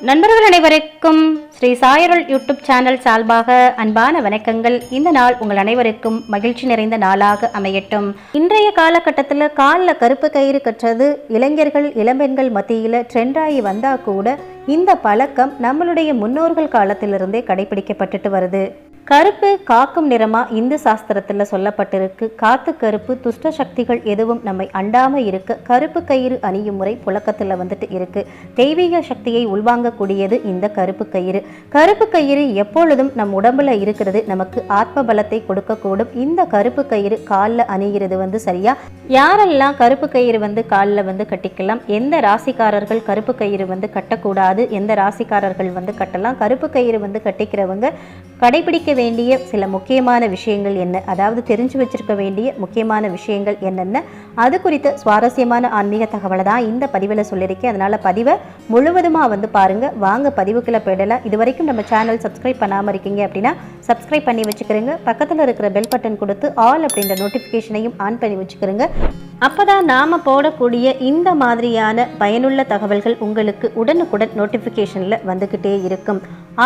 நண்பர்கள் அனைவருக்கும் Sri சாயருள் YouTube channel சார்பாக அன்பான வணக்கங்கள். இந்த நாள் உங்கள் அனைவருக்கும் மகிழ்ச்சி நிறைந்த நாளாக அமையட்டும். இன்றைய காலகட்டத்தில் காலில் கருப்பு கயிறு கற்றது இளைஞர்கள் இளம்பெண்கள் மத்தியில் ட்ரெண்டாகி வந்தா கூட இந்த பழக்கம் நம்மளுடைய முன்னோர்கள் காலத்திலிருந்தே கடைபிடிக்கப்பட்டுட்டு வருது. கருப்பு காக்கும் நிறமா இந்து சாஸ்திரத்துல சொல்லப்பட்டிருக்கு. காத்து கருப்பு துஷ்ட சக்திகள் எதுவும் நம்மை அண்டாம இருக்க கருப்பு கயிறு அணியும் முறை புழக்கத்துல வந்துட்டு இருக்கு. தெய்வீக சக்தியை உள்வாங்கக்கூடியது இந்த கருப்பு கயிறு. கருப்பு கயிறு எப்பொழுதும் நம் உடம்புல இருக்கிறது. நமக்கு ஆத்ம பலத்தை கொடுக்கக்கூடும். இந்த கருப்பு கயிறு காலில் அணிகிறது வந்து சரியா? யாரெல்லாம் கருப்பு கயிறு வந்து காலில் வந்து கட்டிக்கலாம்? எந்த ராசிக்காரர்கள் கருப்பு கயிறு வந்து கட்டக்கூடாது? எந்த ராசிக்காரர்கள் வந்து கட்டலாம்? கருப்பு கயிறு வந்து கட்டிக்கிறவங்க கடைபிடிக்க வேண்டிய சில முக்கியமான விஷயங்கள் என்ன? அதாவது தெரிஞ்சு வச்சிருக்க வேண்டிய முக்கியமான விஷயங்கள் என்னென்ன? அது குறித்த சுவாரஸ்யமான ஆன்மீக தகவலை தான் இந்த பதிவில் சொல்லியிருக்கேன் அதனால் பதிவை முழுவதுமாக வந்து பாருங்கள் வாங்க பதிவுக்குள்ள போயிடலாம். இது வரைக்கும் நம்ம சேனல் சப்ஸ்கிரைப் பண்ணாமல் இருக்கீங்க அப்படின்னா சப்ஸ்கிரைப் பண்ணி வச்சுக்கிறோங்க. பக்கத்தில் இருக்கிற பெல் பட்டன் கொடுத்து ஆல் அப்படின்ற நோட்டிஃபிகேஷனையும் ஆன் பண்ணி வச்சுக்கிருங்க அப்போ தான் நாம போடக்கூடிய இந்த மாதிரியான பயனுள்ள தகவல்கள் உங்களுக்கு உடனுக்குடன் நோட்டிஃபிகேஷனில் வந்துக்கிட்டே இருக்கும்.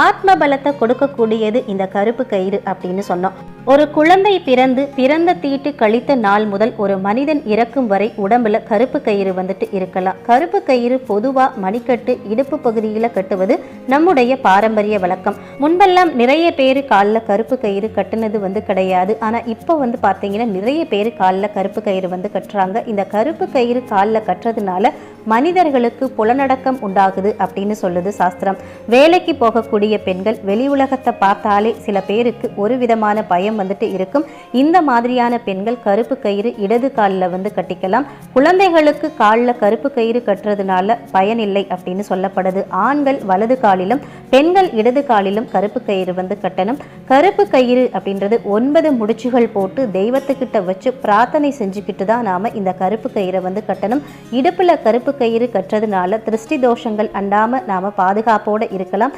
ஆத்ம பலத்தை கொடுக்கக்கூடியது இந்த கருப்பு கயிறு அப்படின்னு சொன்னோம். ஒரு குழந்தை பிறந்து பிறந்த தீட்டு கழித்த நாள் முதல் ஒரு மனிதன் இறக்கும் வரை உடம்புல கருப்பு கயிறு வந்துட்டு இருக்கலாம். கருப்பு கயிறு பொதுவா மணிக்கட்டு இடுப்பு பகுதியில கட்டுவது நம்முடைய பாரம்பரிய வழக்கம். முன்பெல்லாம் நிறைய பேர் காலில் கருப்பு கயிறு கட்டுனது வந்து கிடையாது. ஆனா இப்போ வந்து பார்த்தீங்கன்னா நிறைய பேர் காலில் கருப்பு கயிறு வந்து கட்டுறாங்க. இந்த கருப்பு கயிறு காலில் கட்டுறதுனால மனிதர்களுக்கு புலனடக்கம் உண்டாகுது அப்படின்னு சொல்லுது சாஸ்திரம். வேலைக்கு போகக்கூடிய பெண்கள் வெளி உலகத்தை பார்த்தாலே சில பேருக்கு ஒரு விதமான பயம் வந்துட்டு இருக்கும். இந்த மாதிரியான பெண்கள் கருப்பு கயிறு இடது காலில் வந்து கட்டிக்கலாம். குழந்தைகளுக்கு காலில் கருப்பு கயிறு கட்டுறதுனால பயனில்லை அப்படின்னு சொல்லப்படுது. ஆண்கள் வலது காலிலும் பெண்கள் இடது காலிலும் கருப்பு கயிறு வந்து கட்டணும். கருப்பு கயிறு அப்படின்றது ஒன்பது முடிச்சுகள் போட்டு தெய்வத்துக்கிட்ட வச்சு பிரார்த்தனை செஞ்சுக்கிட்டு தான் நாம இந்த கருப்பு கயிறை வந்து கட்டணும். இடுப்புல கருப்பு கயிறு கட்டுறதுனால திருஷ்டி தோஷங்கள் அண்டாம நாம பாதுகாப்போட இருக்கலாம்.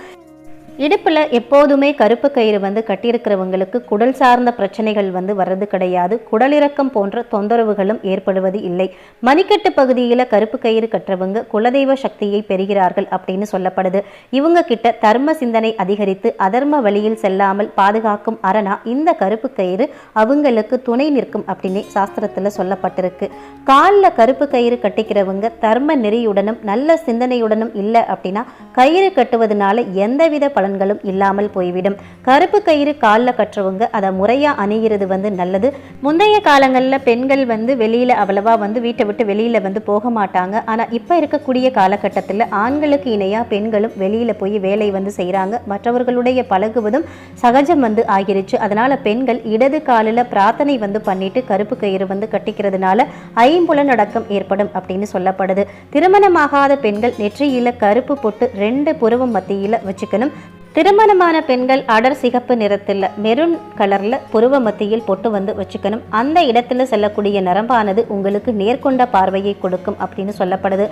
இடுப்பில் எப்போதுமே கருப்பு கயிறு வந்து கட்டியிருக்கிறவங்களுக்கு குடல் சார்ந்த பிரச்சனைகள் வந்து வர்றது கிடையாது. குடலிறக்கம் போன்ற தொந்தரவுகளும் ஏற்படுவது இல்லை. மணிக்கட்டு பகுதியில் கருப்பு கயிறு கற்றவங்க குலதெய்வ சக்தியை பெறுகிறார்கள் அப்படின்னு சொல்லப்படுது. இவங்க கிட்ட தர்ம சிந்தனை அதிகரித்து அதர்ம வழியில் செல்லாமல் பாதுகாக்கும் அரணா இந்த கருப்பு கயிறு அவங்களுக்கு துணை நிற்கும் அப்படின்னு சாஸ்திரத்தில் சொல்லப்பட்டிருக்கு. காலில் கருப்பு கயிறு கட்டிக்கிறவங்க தர்ம நெறியுடனும் நல்ல சிந்தனையுடனும் இல்லை அப்படின்னா கயிறு கட்டுவதனால எந்தவித பலன்களும் இல்லாமல் போய்விடும். கருப்பு கயிறு காலில் கட்டுறவங்க அதை முறையாக அணிகிறது வந்து நல்லது. முந்தைய காலங்களில் பெண்கள் வந்து வெளியில் அவ்வளவா வந்து வீட்டை விட்டு வெளியில் வந்து போக மாட்டாங்க. ஆனால் இப்போ இருக்கக்கூடிய காலகட்டத்தில் ஆண்களுக்கு இணையாக பெண்களும் வெளியில் போய் வேலை வந்து செய்கிறாங்க மற்றவர்களுடைய பழகுவதும் சகஜம் வந்து ஆகிருச்சு. அதனால் பெண்கள் இடது காலில் பிரார்த்தனை வந்து பண்ணிட்டு கருப்பு கயிறு வந்து கட்டிக்கிறதுனால ஐம்புல நடக்கம் ஏற்படும் அப்படின்னு சொல்லப்படுது. திருமணமாகாத பெண்கள் நெற்றியில் கருப்பு பொட்டு ரெண்டு புருவம் மத்தியில் வச்சுக்கணும். திருமணமான பெண்கள் அடர் சிகப்பு நிறத்தில் மெரூன் கலரில் புருவ மத்தியில் பொட்டு வந்து வச்சுக்கணும். அந்த இடத்துல செல்லக்கூடிய நரம்பானது உங்களுக்கு நேர்கொண்ட பார்வையை கொடுக்கும் அப்படின்னு சொல்லப்படுது.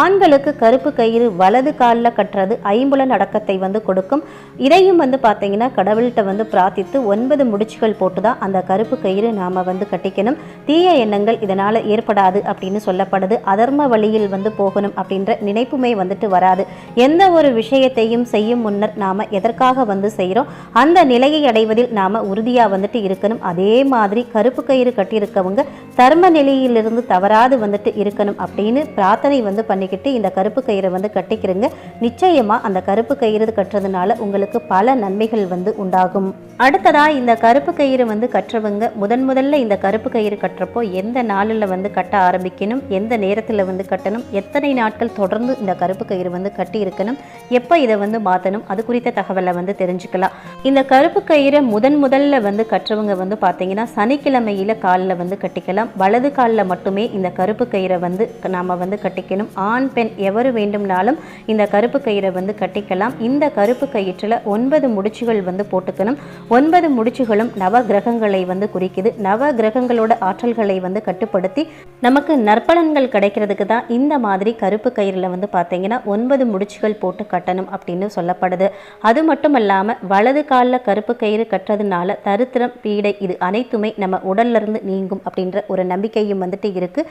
ஆண்களுக்கு கருப்பு கயிறு வலது காலில் கட்டுறது ஐம்புலன் அடக்கத்தை வந்து கொடுக்கும். இதையும் வந்து பார்த்தீங்கன்னா கடவுள்கிட்ட வந்து பிரார்த்தித்து ஒன்பது முடிச்சுகள் போட்டு தான் அந்த கருப்பு கயிறு நாம் வந்து கட்டிக்கணும். தீய எண்ணங்கள் இதனால் ஏற்படாது அப்படின்னு சொல்லப்படுது. அதர்ம வழியில் வந்து போகணும் அப்படின்ற நினைப்புமே வந்துட்டு வராது. எந்த ஒரு விஷயத்தையும் செய்யும் முன்னர் நாம் எதற்காக வந்து செய்கிறோம்? அந்த நிலையை அடைவதில் நாம உறுதியா வந்துட்டு இருக்கணும். அதே மாதிரி கருப்பு கயிறு கட்டியிருக்கவங்க தர்ம நிலையிலிருந்து தவறாது வந்துட்டு இருக்கணும் அப்படின்னு பிரார்த்தனை வந்து பண்ணிக்கிட்டு இந்த கருப்பு கயிறை வந்து கட்டிக்கிறங்க. நிச்சயமா அந்த கருப்பு கயிறு கட்டுறதுனால உங்களுக்கு பல நன்மைகள் வந்து உண்டாகும். அடுத்ததா இந்த கருப்பு கயிறு வந்து கற்றவங்க முதன் முதல்ல இந்த கருப்பு கயிறு கட்டுறப்போ எந்த நாளில் வந்து கட்ட ஆரம்பிக்கணும்? எந்த நேரத்தில் வந்து கட்டணும்? எத்தனை நாட்கள் தொடர்ந்து இந்த கருப்பு கயிறு வந்து கட்டி இருக்கணும் எப்போ இதை வந்து மாற்றணும் அது குறித்த தகவலை வந்து தெரிஞ்சுக்கலாம். இந்த கருப்பு கயிறை முதன் முதல்ல வந்து கற்றவங்க வந்து பார்த்தீங்கன்னா சனிக்கிழமையில காலில் வந்து கட்டிக்கலாம். வலது காலில் மட்டுமே இந்த கருப்பு கயிறை வந்து நாம வந்து கட்டிக்கணும். ஆண் பெண் எவர் வேண்டும்னாலும் இந்த கருப்பு கயிறை வந்து கட்டிக்கலாம். இந்த கருப்பு கயிற்றில் ஒன்பது முடிச்சுகள் வந்து போட்டுக்கணும். ஒன்பது முடிச்சுகளும் நவ கிரகங்களை வந்து குறிக்குது. நவ கிரகங்களோட ஆற்றல்களை வந்து கட்டுப்படுத்தி நமக்கு நற்பலன்கள் கிடைக்கிறதுக்கு தான் இந்த மாதிரி கருப்பு கயிறில் வந்து பார்த்தீங்கன்னா ஒன்பது முடிச்சுகள் போட்டு கட்டணும் அப்படின்னு சொல்லப்படுது. அது மட்டும் இல்லாமல் வலது காலில் கருப்பு கயிறு கட்டுறதுனால தரித்திரம் பீடை இது அனைத்துமே நம்ம உடல்ல இருந்து நீங்கும் அப்படின்ற ஒரு நம்பிக்கையும் வந்துட்டு இருக்கு.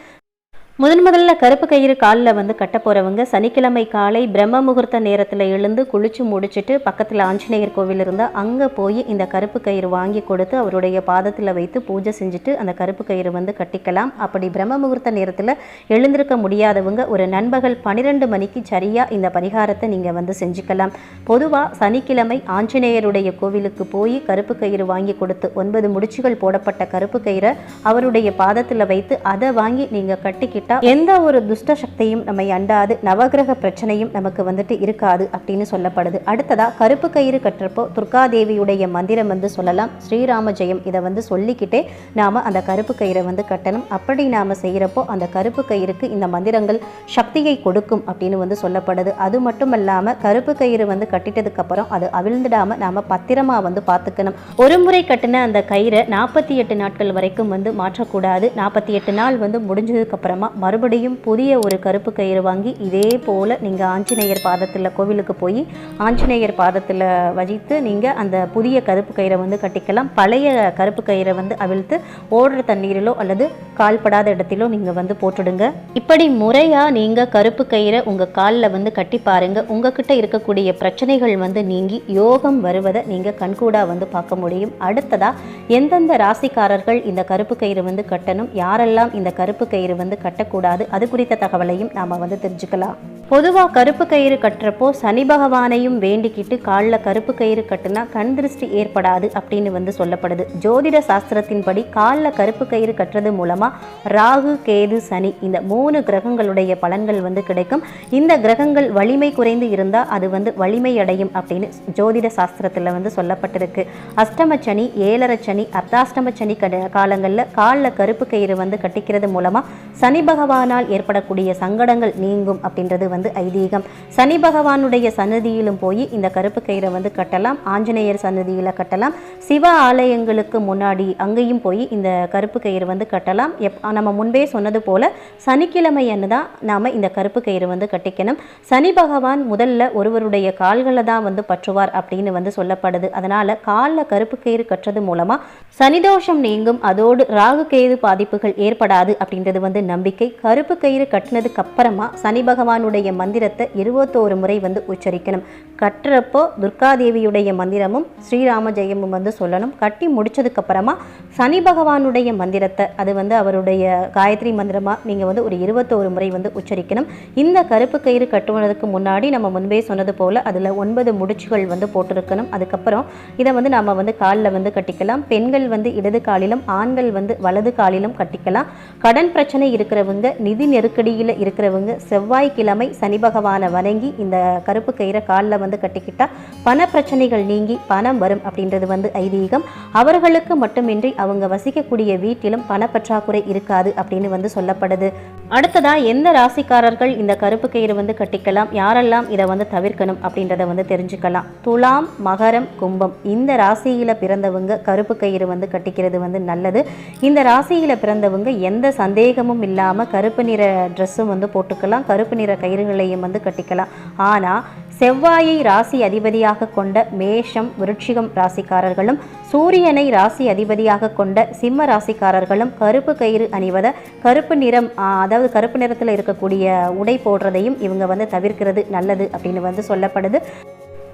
முதன் முதல்ல கருப்பு கயிறு காலில் வந்து கட்ட போகிறவங்க சனிக்கிழமை காலை பிரம்ம முகூர்த்த நேரத்தில் எழுந்து குளிச்சு முடிச்சுட்டு பக்கத்தில் ஆஞ்சநேயர் கோவில் இருந்தால் அங்கே போய் இந்த கருப்பு கயிறு வாங்கி கொடுத்து அவருடைய பாதத்தில் வைத்து பூஜை செஞ்சுட்டு அந்த கருப்பு கயிறு வந்து கட்டிக்கலாம். அப்படி பிரம்ம முகூர்த்த நேரத்தில் எழுந்திருக்க முடியாதவங்க ஒரு நண்பகல் பன்னிரெண்டு மணிக்கு சரியாக இந்த பரிகாரத்தை நீங்கள் வந்து செஞ்சுக்கலாம். பொதுவாக சனிக்கிழமை ஆஞ்சநேயருடைய கோவிலுக்கு போய் கருப்பு கயிறு வாங்கி கொடுத்து ஒன்பது முடிச்சுகள் போடப்பட்ட கருப்பு கயிறை அவருடைய பாதத்தில் வைத்து அதை வாங்கி நீங்கள் கட்டிக்கிட்டு கட்டிக்கிட்டால் எந்த ஒரு துஷ்ட சக்தியும் நம்மை அண்டாது நவகிரக பிரச்சனையும் நமக்கு வந்துட்டு இருக்காது அப்படின்னு சொல்லப்படுது. அடுத்ததா கருப்பு கயிறு கட்டுறப்போ துர்காதேவியுடைய மந்திரம் வந்து சொல்லலாம். ஸ்ரீராம ஜெயம் இதை வந்து சொல்லிக்கிட்டே நாம அந்த கருப்பு கயிறை வந்து கட்டணும். அப்படி நாம செய்கிறப்போ அந்த கருப்பு கயிறுக்கு இந்த மந்திரங்கள் சக்தியை கொடுக்கும் அப்படின்னு வந்து சொல்லப்படுது. அது மட்டும் இல்லாமல் கருப்பு கயிறு வந்து கட்டிட்டதுக்கு அப்புறம் அது அவிழ்ந்துடாம நாம பத்திரமா வந்து பார்த்துக்கணும் ஒரு முறை கட்டின அந்த கயிறை நாற்பத்தி எட்டு நாட்கள் வரைக்கும் வந்து மாற்றக்கூடாது. நாற்பத்தி எட்டு நாள் வந்து முடிஞ்சதுக்கு அப்புறமா மறுபடியும் புதிய ஒரு கருப்பு கயிறு வாங்கி இதே போல் நீங்கள் ஆஞ்சநேயர் பாதத்தில் கோவிலுக்கு போய் ஆஞ்சநேயர் பாதத்தில் வகித்து நீங்கள் அந்த புதிய கருப்பு கயிறை வந்து கட்டிக்கலாம். பழைய கருப்பு கயிறை வந்து அவிழ்த்து ஓடுற தண்ணீரிலோ அல்லது கால்படாத இடத்திலோ நீங்கள் வந்து போட்டுடுங்க. இப்படி முறையாக நீங்கள் கருப்பு கயிறை உங்கள் காலில் வந்து கட்டி பாருங்கள் உங்ககிட்ட இருக்கக்கூடிய பிரச்சனைகள் வந்து நீங்கி யோகம் வருவதை நீங்கள் கண்கூடாக வந்து பார்க்க முடியும். அடுத்ததாக எந்தெந்த ராசிக்காரர்கள் இந்த கருப்பு கயிறு வந்து கட்டணும்? யாரெல்லாம் இந்த கருப்பு கயிறு வந்து கட்டக்கூடாது அது குறித்த தகவலையும் நாம் வந்து தெரிஞ்சுக்கலாம். பொதுவாக கருப்பு கயிறு கட்டுறப்போ சனி பகவானையும் வேண்டிக்கிட்டு காலில் கருப்பு கயிறு கட்டுனா கண் திருஷ்டி ஏற்படாது அப்படின்னு வந்து சொல்லப்படுது. ஜோதிட சாஸ்திரத்தின்படி காலில் கருப்பு கயிறு கட்டுறது மூலமாக ராகு கேது சனி இந்த மூணு கிரகங்களுடைய பலன்கள் வந்து கிடைக்கும். இந்த கிரகங்கள் வலிமை குறைந்து இருந்தால் அது வந்து வலிமை அடையும் அப்படின்னு ஜோதிட சாஸ்திரத்தில் வந்து சொல்லப்பட்டிருக்கு. அஷ்டம சனி ஏழரை சனி அர்த்தாஷ்டம சனி கட காலங்களில் காலில் கருப்பு கயிறு வந்து கட்டிக்கிறது மூலமாக சனி பகவானால் ஏற்படக்கூடிய சங்கடங்கள் நீங்கும் அப்படின்றது வந்து ஐதீகம். சனி பகவானுடைய சன்னதியிலும் போய் இந்த கருப்பு கயிறை வந்து கட்டலாம் ஆஞ்சநேயர் சன்னதியில் கட்டலாம். சிவ ஆலயங்களுக்கு முன்னாடி அங்கேயும் போய் இந்த கருப்பு கயிறு வந்து கட்டலாம். எப் நம்ம முன்பே சொன்னது போல் சனிக்கிழமை அன்று தான் நாம் இந்த கருப்பு கயிறு வந்து கட்டிக்கணும். சனி பகவான் முதல்ல ஒருவருடைய கால்களை தான் வந்து பற்றுவார் அப்படின்னு வந்து சொல்லப்படுது. அதனால் காலில் கருப்பு கயிறு கட்டுறது மூலமாக சனிதோஷம் நீங்கும். அதோடு ராகு கேது பாதிப்புகள் ஏற்படாது அப்படின்றது வந்து நம்பிக்கை. கருப்பு கயிறு கட்டினதுக்கு அப்புறமா சனி பகவானுடைய மந்திரத்தை இருபத்தோரு முறை வந்து உச்சரிக்கணும். கட்டுறப்போ துர்காதேவியுடைய மந்திரமும் ஸ்ரீராம ஜெயமும் வந்து சொல்லணும். கட்டி முடிச்சதுக்கு அப்புறமா சனி பகவானுடைய மந்திரத்தை அது வந்து அவருடைய காயத்ரி மந்திரமாக நீங்கள் வந்து ஒரு இருபத்தோரு முறை வந்து உச்சரிக்கணும். இந்த கருப்பு கயிறு கட்டுவதற்கு முன்னாடி நம்ம முன்பே சொன்னது போல் அதில் ஒன்பது முடிச்சுகள் வந்து போட்டிருக்கணும். அதுக்கப்புறம் இதை வந்து நம்ம வந்து காலில் வந்து கட்டிக்கலாம். பெண்கள் வந்து இடது காலிலும் ஆண்கள் வந்து வலது காலிலும் கட்டிக்கலாம். கடன் பிரச்சனை இருக்கிற இருக்கிறவங்க நிதி நெருக்கடியில் இருக்கிறவங்க செவ்வாய்க்கிழமை சனி பகவானை வணங்கி இந்த கருப்பு கயிறை காலில் வந்து கட்டிக்கிட்டா பண பிரச்சனைகள் நீங்கி பணம் வரும் அப்படின்றது வந்து ஐதீகம். அவர்களுக்கு மட்டுமின்றி அவங்க வசிக்கக்கூடிய வீட்டிலும் பணப்பற்றாக்குறை இருக்காது அப்படின்னு வந்து சொல்லப்படுது. அடுத்ததா எந்த ராசிக்காரர்கள் இந்த கருப்பு கயிறு வந்து கட்டிக்கலாம் யாரெல்லாம் இதை வந்து தவிர்க்கணும் அப்படின்றத வந்து தெரிஞ்சுக்கலாம். துலாம் மகரம் கும்பம். இந்த ராசியில் பிறந்தவங்க கருப்பு கயிறு வந்து கட்டிக்கிறது வந்து நல்லது. இந்த ராசியில் பிறந்தவங்க எந்த சந்தேகமும் இல்லாமல் இல்லாமல் கருப்பு நிற ட்ரெஸ்ஸும் வந்து போட்டுக்கலாம். கருப்பு நிற கயிறுகளையும் வந்து கட்டிக்கலாம். ஆனால் செவ்வாயை ராசி அதிபதியாக கொண்ட மேஷம் விருட்சிகம் ராசிக்காரர்களும் சூரியனை ராசி அதிபதியாக கொண்ட சிம்ம ராசிக்காரர்களும் கருப்பு கயிறு அணிவதை கருப்பு நிறம் அதாவது கருப்பு நிறத்தில் இருக்கக்கூடிய உடை போடுறதையும் இவங்க வந்து தவிர்க்கிறது நல்லது அப்படின்னு வந்து சொல்லப்படுது.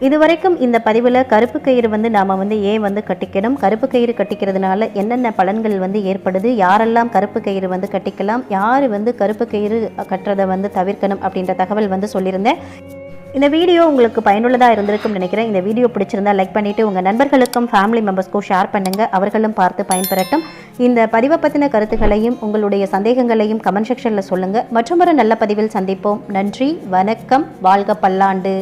இதுவரைக்கும் இந்த பதிவில் கருப்பு கயிறு வந்து நாம் வந்து ஏன் வந்து கட்டிக்கணும்? கருப்பு கயிறு கட்டிக்கிறதுனால என்னென்ன பலன்கள் வந்து ஏற்படுது? யாரெல்லாம் கருப்பு கயிறு வந்து கட்டிக்கலாம்? யார் வந்து கருப்பு கயிறு கட்டுறதை வந்து தவிர்க்கணும் அப்படின்ற தகவல் வந்து சொல்லியிருந்தேன். இந்த வீடியோ உங்களுக்கு பயனுள்ளதாக இருந்திருக்கும் நினைக்கிறேன். இந்த வீடியோ பிடிச்சிருந்தா லைக் பண்ணிவிட்டு உங்கள் நண்பர்களுக்கும் ஃபேமிலி மெம்பர்ஸ்க்கும் ஷேர் பண்ணுங்கள் அவர்களும் பார்த்து பயன்பெறட்டும். இந்த பதிவை பற்றின கருத்துக்களையும் உங்களுடைய சந்தேகங்களையும் கமெண்ட் செக்ஷனில் சொல்லுங்கள் மற்றொரு நல்ல பதிவில் சந்திப்போம். நன்றி வணக்கம் வாழ்க பல்லாண்டு.